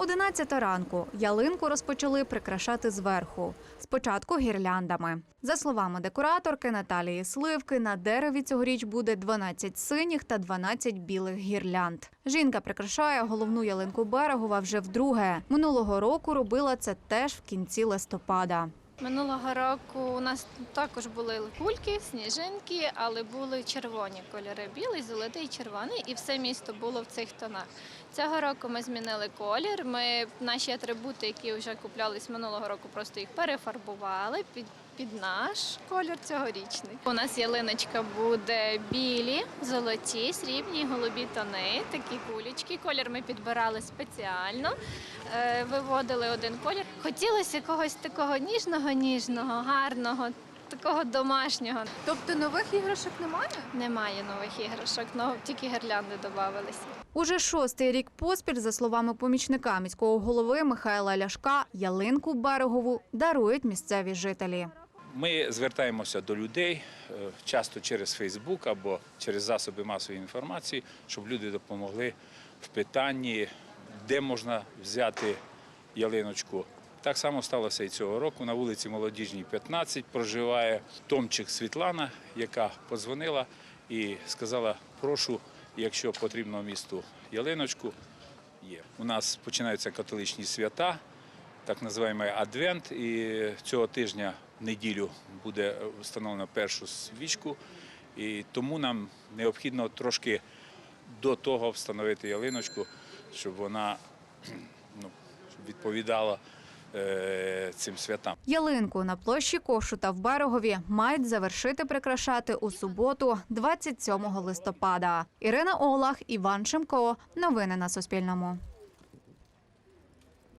11 ранку ялинку розпочали прикрашати зверху. Спочатку гірляндами. За словами декораторки Наталії Сливки, на дереві цьогоріч буде 12 синіх та 12 білих гірлянд. Жінка прикрашає головну ялинку берегова вже вдруге. Минулого року робила це теж в кінці листопада. Минулого року у нас також були кульки, сніжинки, але були червоні кольори білий, золотий, червоний, і все місто було в цих тонах. Цього року ми змінили колір. Ми наші атрибути, які вже куплялись минулого року, просто їх перефарбували під, під наш колір цьогорічний. У нас ялиночка буде білі, золоті, срібні, голубі тони, такі кулечки. Колір ми підбирали спеціально, е, виводили один колір. Хотілося якогось такого ніжного, ніжного, гарного, такого домашнього. Тобто нових іграшок немає? Немає нових іграшок, но тільки гірлянди додавалися. Уже шостий рік поспіль, за словами помічника міського голови Михайла Ляшка, ялинку берегову дарують місцеві жителі. Ми звертаємося до людей е, часто через Фейсбук або через засоби масової інформації, щоб люди допомогли в питанні, де можна взяти ялиночку. Так само сталося і цього року. На вулиці Молодіжній, 15 проживає Томчик Світлана, яка подзвонила і сказала: прошу, якщо потрібно місту ялиночку, є. У нас починаються католичні свята, так називаємо Адвент. І цього тижня неділю буде встановлено першу свічку. І тому нам необхідно трошки до того встановити ялиночку, щоб вона ну, відповідала е, цим святам. Ялинку на площі Кошута в Берегові мають завершити прикрашати у суботу, 27 листопада. Ірина Олах, Іван Шимко. Новини на Суспільному.